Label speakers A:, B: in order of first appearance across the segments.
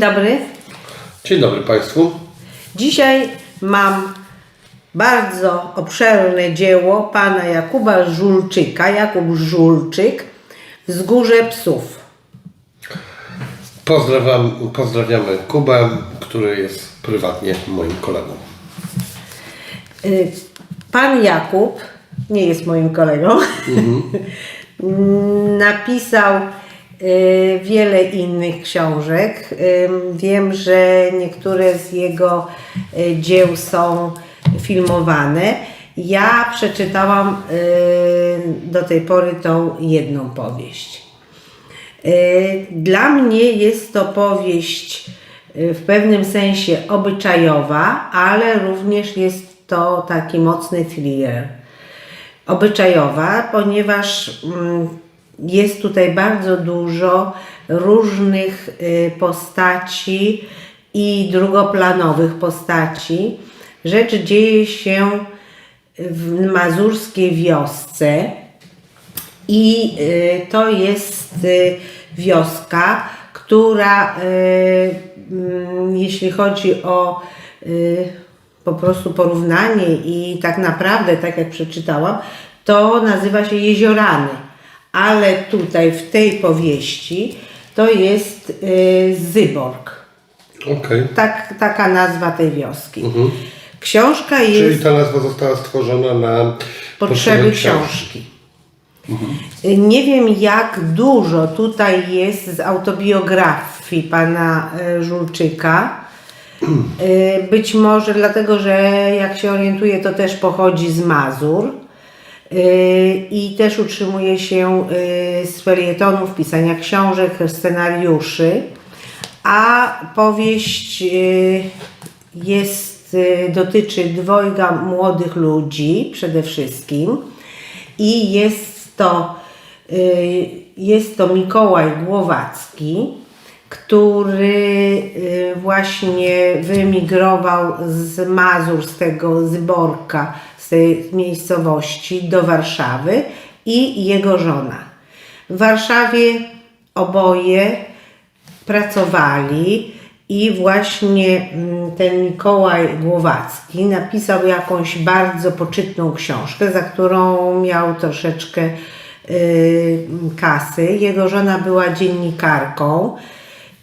A: dobry.
B: Dzień dobry Państwu.
A: Dzisiaj mam bardzo obszerne dzieło pana Jakuba Żulczyka, Jakub Żulczyk, Wzgórze Psów.
B: Pozdrawiam, pozdrawiamy Kubę, który jest prywatnie moim kolegą.
A: Y, Pan Jakub, nie jest moim kolegą, napisał y, wiele innych książek. Wiem, że niektóre z jego y, dzieł są filmowane. Ja przeczytałam y, do tej pory tą jedną powieść. Y, Dla mnie jest to powieść y, w pewnym sensie obyczajowa, ale również jest to taki mocny thriller. Obyczajowa, ponieważ mm, jest tutaj bardzo dużo różnych y, postaci i drugoplanowych postaci. Rzecz dzieje się w mazurskiej wiosce, i y, to jest y, wioska, która, mm, jeśli chodzi o po prostu porównanie i tak naprawdę, tak jak przeczytałam, to nazywa się Jeziorany. Ale tutaj w tej powieści to jest y, Zyborg.
B: Okej.
A: Tak, taka nazwa tej wioski. Książka jest
B: Czyli ta nazwa została stworzona na
A: potrzeby książki. Nie wiem, jak dużo tutaj jest z autobiografii pana e, Żulczyka. E, Być może dlatego, że jak się orientuję, to też pochodzi z Mazur. E, I też utrzymuje się e, z felietonów, pisania książek, scenariuszy. A powieść e, jest, dotyczy dwojga młodych ludzi przede wszystkim i jest to, jest to Mikołaj Głowacki, który właśnie wyemigrował z Mazur, z tego Zborka, z miejscowości do Warszawy i jego żona. W Warszawie oboje pracowali i właśnie mm, ten Mikołaj Głowacki napisał jakąś bardzo poczytną książkę, za którą miał troszeczkę y, kasy. Jego żona była dziennikarką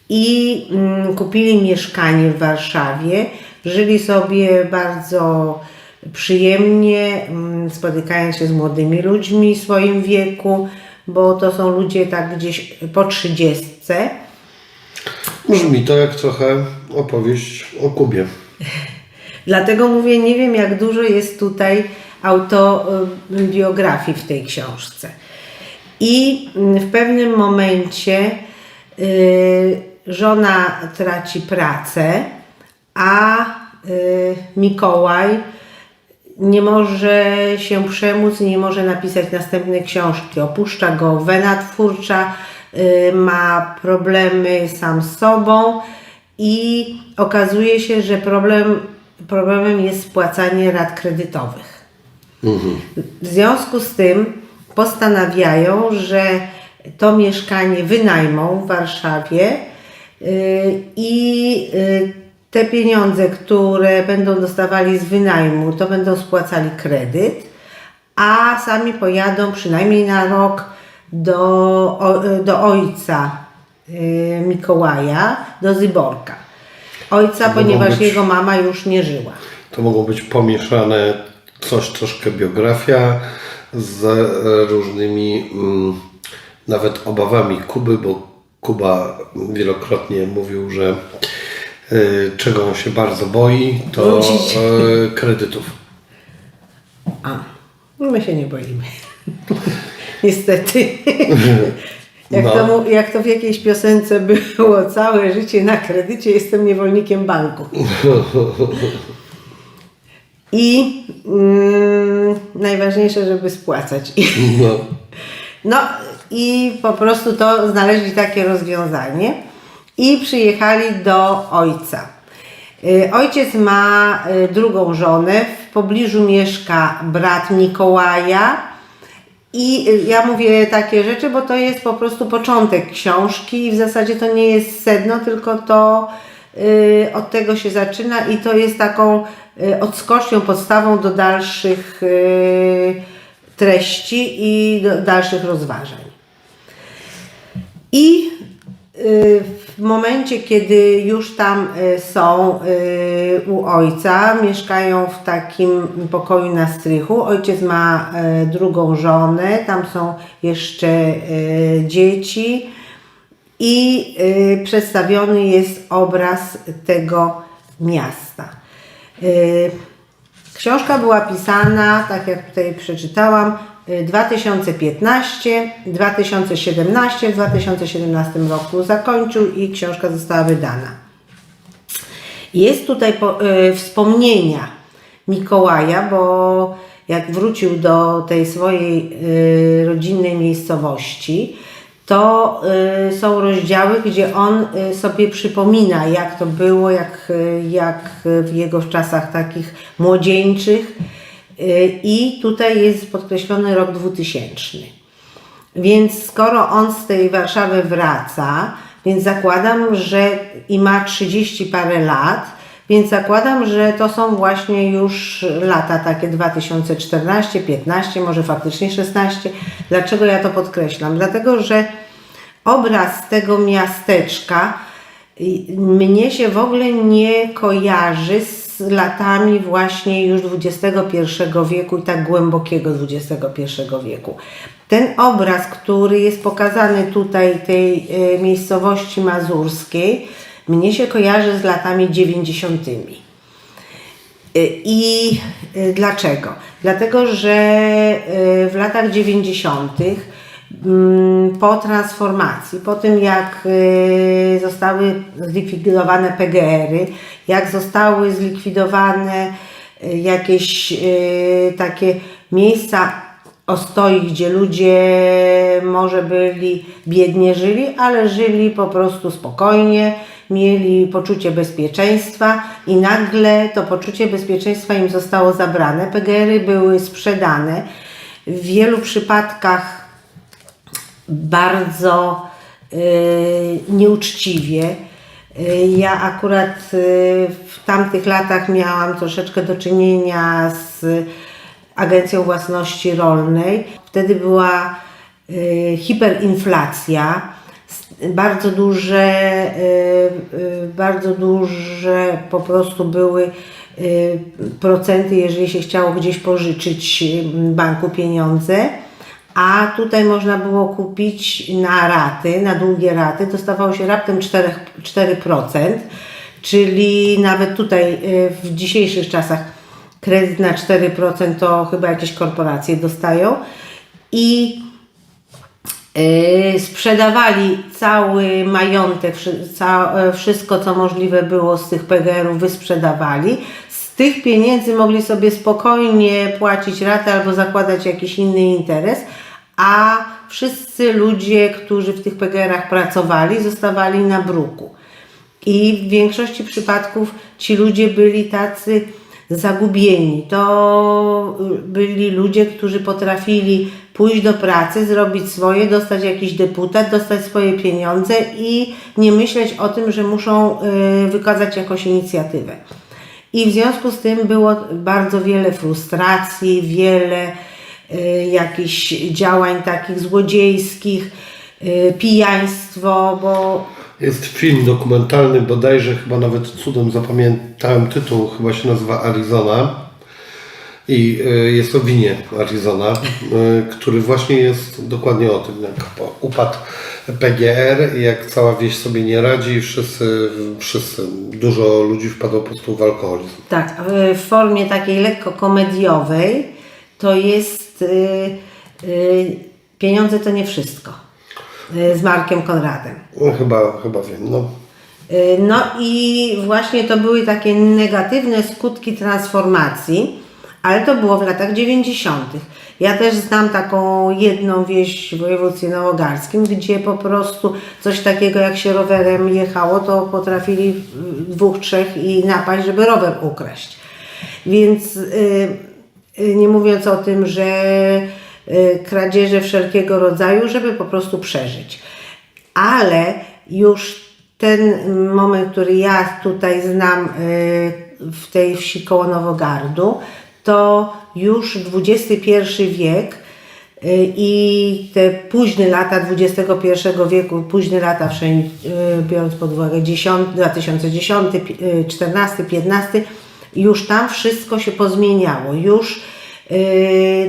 A: i mm, kupili mieszkanie w Warszawie. Żyli sobie bardzo przyjemnie, mm, spotykając się z młodymi ludźmi w swoim wieku, bo to są ludzie tak gdzieś po trzydziestce.
B: Brzmi to jak trochę opowieść o Kubie.
A: Dlatego mówię, nie wiem jak dużo jest tutaj autobiografii w tej książce. I mm, w pewnym momencie y, żona traci pracę, a y, Mikołaj nie może się przemóc, nie może napisać następnej książki. Opuszcza go wena twórcza, y, ma problemy sam z sobą i okazuje się, że problem, problemem jest spłacanie rat kredytowych. W związku z tym postanawiają, że to mieszkanie wynajmą w Warszawie y, i y, te pieniądze, które będą dostawali z wynajmu, to będą spłacali kredyt, a sami pojadą przynajmniej na rok do, o, do ojca y, Mikołaja, do Zyborka. Ojca, ponieważ
B: być-
A: jego mama już nie żyła.
B: To mogą być pomieszane coś troszkę biografia z różnymi mm, nawet obawami Kuby, bo Kuba wielokrotnie mówił, że czego on się bardzo boi, to
A: Wrócić.
B: e, kredytów.
A: A, my się nie boimy. Niestety. Jak,
B: No.
A: to, jak to w jakiejś piosence było, całe życie na kredycie jestem niewolnikiem banku. I mm, najważniejsze, żeby spłacać.
B: No.
A: No i po prostu to znaleźli takie rozwiązanie i przyjechali do ojca. Y, Ojciec ma y, drugą żonę, w pobliżu mieszka brat Mikołaja I y, ja mówię takie rzeczy, bo to jest po prostu początek książki i w zasadzie to nie jest sedno, tylko to od tego się zaczyna i to jest taką odskocznią, podstawą do dalszych treści i do dalszych rozważań. I y, w momencie, kiedy już tam y, są y, u ojca, mieszkają w takim pokoju na strychu. Ojciec ma y, drugą żonę, tam są jeszcze dzieci i przedstawiony jest obraz tego miasta. Y, Książka była pisana, tak jak tutaj przeczytałam, y, 2015, 2017, w 2017 roku zakończył i książka została wydana. Jest tutaj po, y, wspomnienia Mikołaja, bo jak wrócił do tej swojej y, rodzinnej miejscowości, to y, są rozdziały, gdzie on y, sobie przypomina, jak to było, jak, y, jak w jego czasach takich młodzieńczych. Y, I tutaj jest podkreślony rok 2000. Więc skoro on z tej Warszawy wraca, więc zakładam, że i ma 30 parę lat, więc zakładam, że to są właśnie już lata takie 2014, 15, może faktycznie 16. Dlaczego ja to podkreślam? Dlatego, że obraz tego miasteczka mnie się w ogóle nie kojarzy z latami właśnie już XXI wieku i tak głębokiego XXI wieku. Ten obraz, który jest pokazany tutaj, tej y, miejscowości mazurskiej, mnie się kojarzy z latami 90. Y, I y, dlaczego? Dlatego, że y, w latach 90. mm, po transformacji, po tym jak zostały zlikwidowane PGR-y, jak zostały zlikwidowane jakieś takie miejsca ostoi, gdzie ludzie może byli biednie żyli, ale żyli po prostu spokojnie, mieli poczucie bezpieczeństwa i nagle to poczucie bezpieczeństwa im zostało zabrane. PGR-y były sprzedane. W wielu przypadkach bardzo y, nieuczciwie. Y, Ja akurat y, w tamtych latach miałam troszeczkę do czynienia z Agencją Własności Rolnej. Wtedy była y, hiperinflacja, bardzo duże, y, y, bardzo duże po prostu były procenty, jeżeli się chciało gdzieś pożyczyć banku pieniądze. A tutaj można było kupić na raty, na długie raty, dostawało się raptem 4%, 4% czyli nawet tutaj w dzisiejszych czasach kredyt na 4% to chyba jakieś korporacje dostają. I Yy, sprzedawali cały majątek, ca, e, wszystko co możliwe było z tych PGR-ów wysprzedawali. Z tych pieniędzy mogli sobie spokojnie płacić ratę albo zakładać jakiś inny interes, a wszyscy ludzie, którzy w tych PGR-ach pracowali, zostawali na bruku. I w większości przypadków ci ludzie byli tacy zagubieni. To y, byli ludzie, którzy potrafili pójść do pracy, zrobić swoje, dostać jakiś deputat, dostać swoje pieniądze i nie myśleć o tym, że muszą y, wykazać jakąś inicjatywę. I w związku z tym było bardzo wiele frustracji, wiele y, jakichś działań takich złodziejskich, pijaństwo, bo
B: Jest film dokumentalny, bodajże chyba nawet cudem zapamiętałem tytuł, chyba się nazywa Arizona. I y, jest o winie Arizona, y, który właśnie jest dokładnie o tym, jak upadł PGR jak cała wieś sobie nie radzi wszyscy, wszyscy, dużo ludzi wpadło po prostu w alkoholizm.
A: Tak, w- w formie takiej lekko komediowej to jest Pieniądze to nie wszystko z Markiem Konradem.
B: No, chyba, chyba wiem, no.
A: Y, No i właśnie to były takie negatywne skutki transformacji, ale to było w latach 90. Ja też znam taką jedną wieś w województwie nałogarskim, gdzie po prostu coś takiego jak się rowerem jechało, to potrafili dwóch, trzech i napaść, żeby rower ukraść. Więc y, y, nie mówiąc o tym, że kradzieże wszelkiego rodzaju, żeby po prostu przeżyć. Ale już ten moment, który ja tutaj znam y, w tej wsi koło Nowogardu, to już XXI wiek y, i te późne lata XXI wieku, późne lata wszędzie, y, biorąc pod uwagę 10, 2010, pi- y, 14, 15, już tam wszystko się pozmieniało. Już y,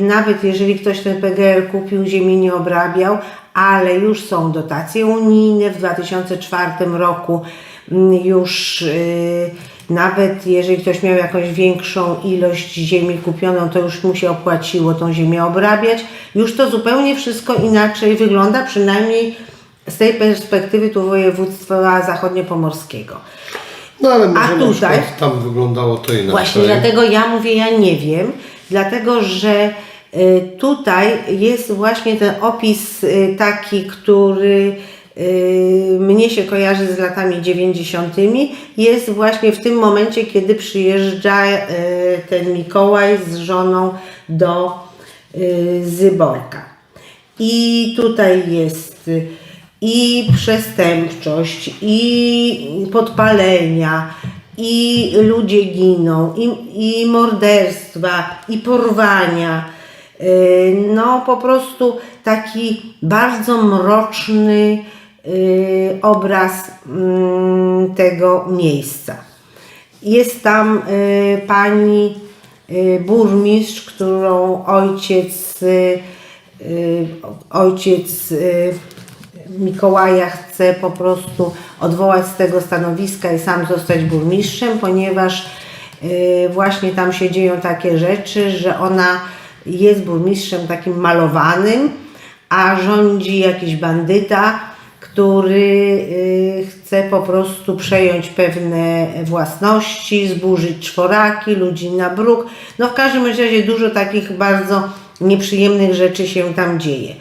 A: nawet jeżeli ktoś ten PGR kupił, ziemi nie obrabiał, ale już są dotacje unijne. W 2004 roku mm, już y, nawet jeżeli ktoś miał jakąś większą ilość ziemi kupioną, to już mu się opłaciło tą ziemię obrabiać. Już to zupełnie wszystko inaczej wygląda, przynajmniej z tej perspektywy tu województwa zachodniopomorskiego.
B: No ale może na
A: tutaj?
B: tam wyglądało to inaczej.
A: Właśnie dlatego ja mówię, ja nie wiem, dlatego że y, tutaj jest właśnie ten opis y, taki, który y, mnie się kojarzy z latami 90. Jest właśnie w tym momencie, kiedy przyjeżdża ten Mikołaj z żoną do Zyborka. I tutaj jest i przestępczość, i podpalenia, i ludzie giną, i, i morderstwa, i porwania. Y, No po prostu taki bardzo mroczny y, obraz mm, tego miejsca. Jest tam y, pani burmistrz, którą ojciec, ojciec Mikołaja chce po prostu odwołać z tego stanowiska i sam zostać burmistrzem, ponieważ y, właśnie tam się dzieją takie rzeczy, że ona jest burmistrzem takim malowanym, a rządzi jakiś bandyta, który y, chce po prostu przejąć pewne własności, zburzyć czworaki, ludzi na bruk. No w każdym razie dużo takich bardzo nieprzyjemnych rzeczy się tam dzieje.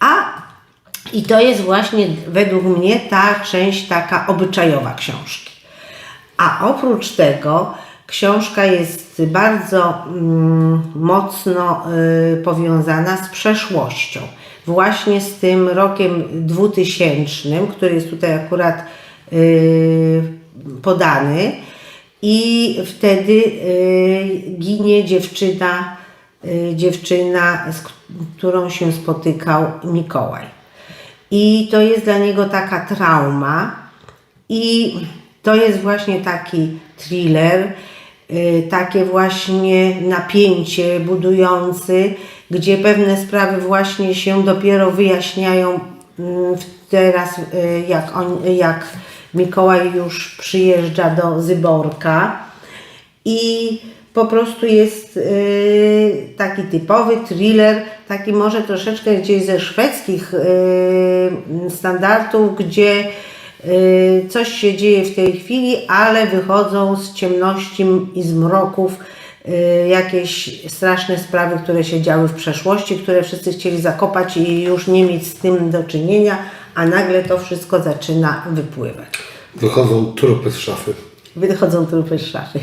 A: A i to jest właśnie według mnie ta część taka obyczajowa książki. A oprócz tego książka jest bardzo mm, mocno y, powiązana z przeszłością. Właśnie z tym rokiem 2000, który jest tutaj akurat y, podany. I wtedy y, ginie dziewczyna, y, dziewczyna, z którą się spotykał Mikołaj. I to jest dla niego taka trauma. I to jest właśnie taki thriller, y, takie właśnie napięcie budujący, gdzie pewne sprawy właśnie się dopiero wyjaśniają mm, teraz, y, jak, on, jak Mikołaj już przyjeżdża do Zyborka. I po prostu jest y, taki typowy thriller, taki może troszeczkę gdzieś ze szwedzkich y, standardów, gdzie y, coś się dzieje w tej chwili, ale wychodzą z ciemności i z mroków y, jakieś straszne sprawy, które się działy w przeszłości, które wszyscy chcieli zakopać i już nie mieć z tym do czynienia, a nagle to wszystko zaczyna wypływać.
B: Wychodzą trupy z szafy.
A: Wychodzą trupy z szafy.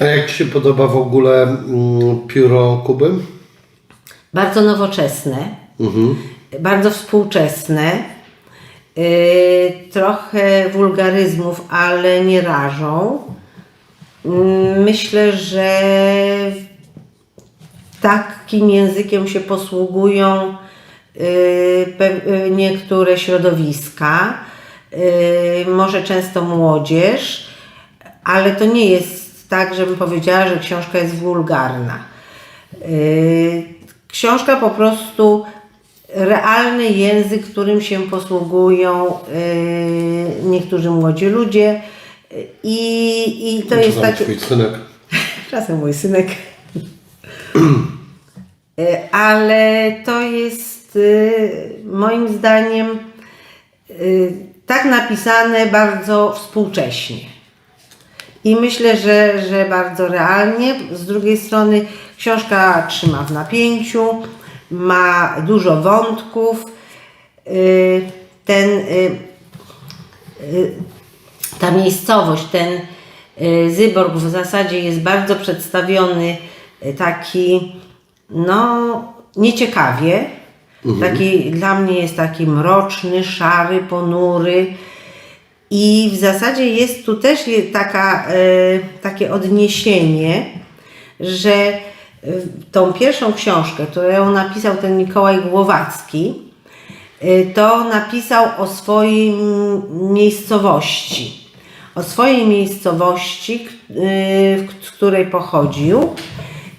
B: A jak Ci się podoba w ogóle mm, pióro Kuby?
A: Bardzo nowoczesne, bardzo współczesne, yy, trochę wulgaryzmów, ale nie rażą. Mm, Myślę, że takim językiem się posługują pe- yy, niektóre środowiska, yy, może często młodzież, ale to nie jest tak, żebym powiedziała, że książka jest wulgarna. Yy, Książka po prostu realny język, którym się posługują yy, niektórzy młodzi ludzie Yy, i, i to jest
B: Czasami
A: takie...
B: Twój synek.
A: Czasem mój synek. Y, Ale to jest y, moim zdaniem y, tak napisane bardzo współcześnie. I myślę, że, że bardzo realnie. Z drugiej strony książka trzyma w napięciu, ma dużo wątków. Y, Ten y, ta miejscowość, ten y, Zyborg w zasadzie jest bardzo przedstawiony y, taki no nieciekawie. Taki, dla mnie jest taki mroczny, szary, ponury. I w zasadzie jest tu też taka, e, takie odniesienie, że e, tą pierwszą książkę, którą napisał ten Mikołaj Głowacki, e, to napisał o swojej miejscowości. O swojej miejscowości, z której pochodził.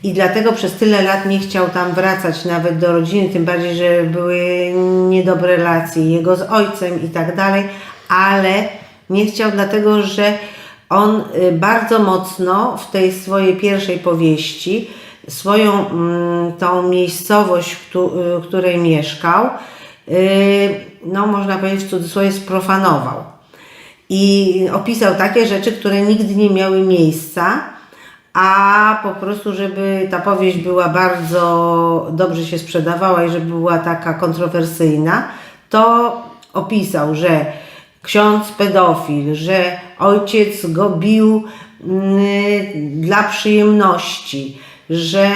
A: I dlatego przez tyle lat nie chciał tam wracać nawet do rodziny, tym bardziej, że były niedobre relacje jego z ojcem i tak dalej, ale nie chciał dlatego, że on y, bardzo mocno w tej swojej pierwszej powieści swoją mm, tą miejscowość, y, w której mieszkał, y, no można powiedzieć w cudzysłowie sprofanował. I opisał takie rzeczy, które nigdy nie miały miejsca, a po prostu, żeby ta powieść była bardzo dobrze się sprzedawała i żeby była taka kontrowersyjna, to opisał, że ksiądz pedofil, że ojciec go bił mm, dla przyjemności, że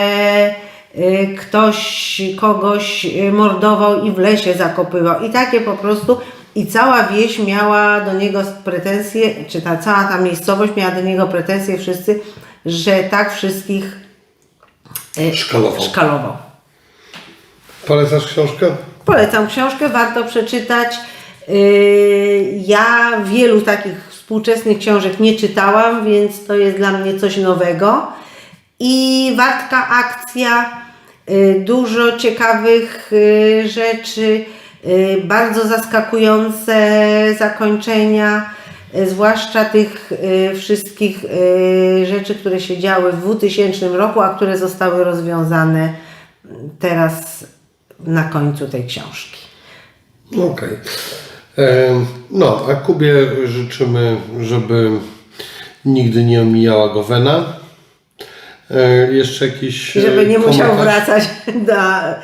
A: y, ktoś kogoś y, mordował i w lesie zakopywał i takie po prostu i cała wieś miała do niego pretensje, czy ta cała ta miejscowość miała do niego pretensje wszyscy, że tak wszystkich y,
B: Szkalował.
A: szkalował.
B: Polecasz książkę?
A: Polecam książkę, warto przeczytać. Yy, Ja wielu takich współczesnych książek nie czytałam, więc to jest dla mnie coś nowego. I wartka akcja, yy, dużo ciekawych yy, rzeczy, bardzo zaskakujące zakończenia, zwłaszcza tych wszystkich rzeczy, które się działy w 2000 roku, a które zostały rozwiązane teraz na końcu tej książki.
B: Okej. Em, No, a Kubie życzymy, żeby nigdy nie omijała go wena. E, Jeszcze jakiś.
A: I żeby
B: e,
A: nie musiał
B: komentarz?
A: wracać na,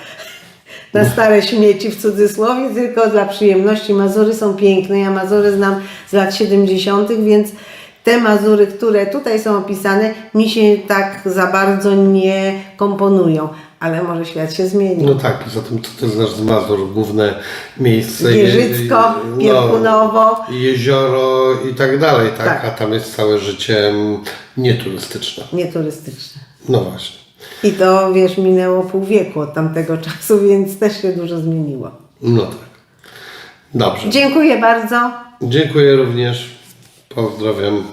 A: na stare śmieci w cudzysłowie, tylko dla przyjemności. Mazury są piękne. Ja Mazury znam z lat 70., więc te Mazury, które tutaj są opisane, mi się tak za bardzo nie komponują. Ale może świat się zmieni.
B: No tak, i zatem co ty znasz z Mazur, główne miejsce.
A: Gierzycko,
B: je-
A: Pierkunowo.
B: No, jezioro i tak dalej, tak?
A: Tak.
B: A tam jest całe życie mm, nieturystyczne.
A: Nieturystyczne.
B: No właśnie.
A: I to, wiesz, minęło pół wieku od tamtego czasu, więc też się dużo zmieniło.
B: No tak. Dobrze.
A: Dziękuję bardzo.
B: Dziękuję również. Pozdrawiam.